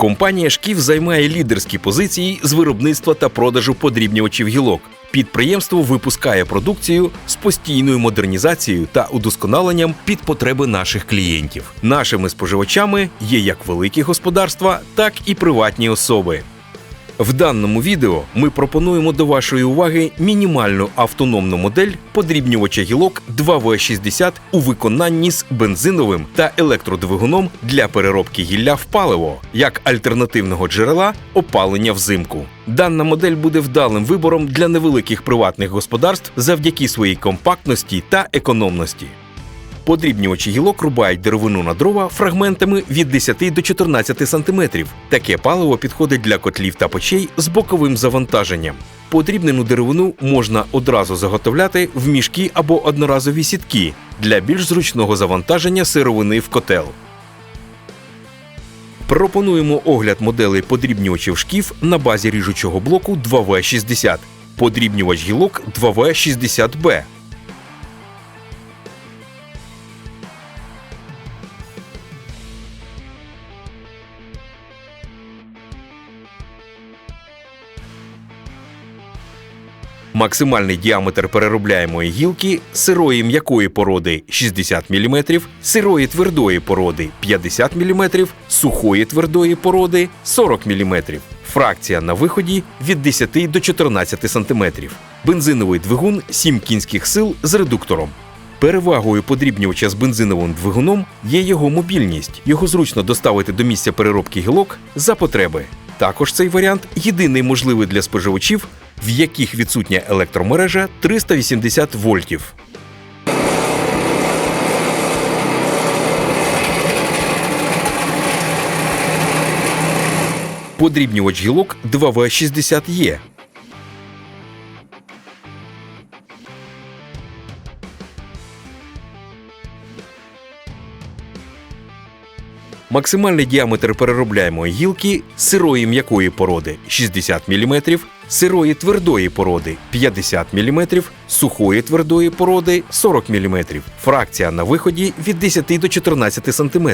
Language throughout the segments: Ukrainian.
Компанія Шкіф займає лідерські позиції з виробництва та продажу подрібнювачів гілок. Підприємство випускає продукцію з постійною модернізацією та удосконаленням під потреби наших клієнтів. Нашими споживачами є як великі господарства, так і приватні особи. В даному відео ми пропонуємо до вашої уваги мінімальну автономну модель подрібнювача гілок 2В60 у виконанні з бензиновим та електродвигуном для переробки гілля в паливо як альтернативного джерела опалення взимку. Дана модель буде вдалим вибором для невеликих приватних господарств завдяки своїй компактності та економності. Подрібнювачі гілок рубають деревину на дрова фрагментами від 10 до 14 см. Таке паливо підходить для котлів та печей з боковим завантаженням. Подрібнену деревину можна одразу заготовляти в мішки або одноразові сітки для більш зручного завантаження сировини в котел. Пропонуємо огляд моделей подрібнювачів шкіф на базі ріжучого блоку 2В60. Подрібнювач гілок 2В60Б. Максимальний діаметр переробляємої гілки сирої м'якої породи 60 мм, сирої твердої породи 50 мм, сухої твердої породи 40 мм. Фракція на виході від 10 до 14 см. Бензиновий двигун 7 кінських сил з редуктором. Перевагою подрібнювача з бензиновим двигуном є його мобільність. Його зручно доставити до місця переробки гілок за потреби. Також цей варіант єдиний можливий для споживачів, в яких відсутня електромережа 380 вольтів. Подрібнювач гілок 2В60Е. Максимальний діаметр переробляємої гілки сирої м'якої породи 60 мм, сирої твердої породи 50 мм, сухої твердої породи 40 мм. Фракція на виході від 10 до 14 см.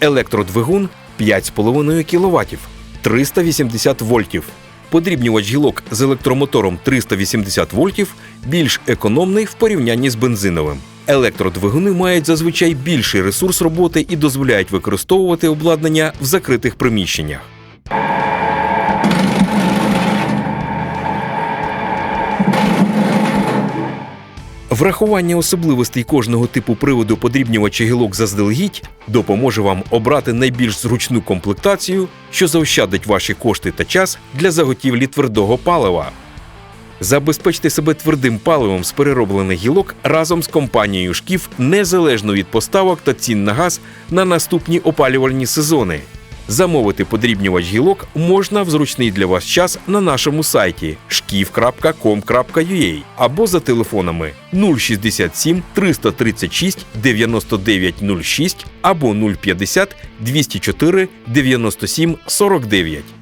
Електродвигун 5,5 кВт, 380 вольтів. Подрібнювач гілок з електромотором 380 вольтів більш економний в порівнянні з бензиновим. Електродвигуни мають зазвичай більший ресурс роботи і дозволяють використовувати обладнання в закритих приміщеннях. Врахування особливостей кожного типу приводу подрібнювача гілок заздалегідь допоможе вам обрати найбільш зручну комплектацію, що заощадить ваші кошти та час для заготівлі твердого палива. Забезпечте себе твердим паливом з перероблених гілок разом з компанією Шкіф незалежно від поставок та цін на газ на наступні опалювальні сезони. Замовити подрібнювач гілок можна в зручний для вас час на нашому сайті шкіф.com.ua або за телефонами 067 336 9906 або 050 204 97 49.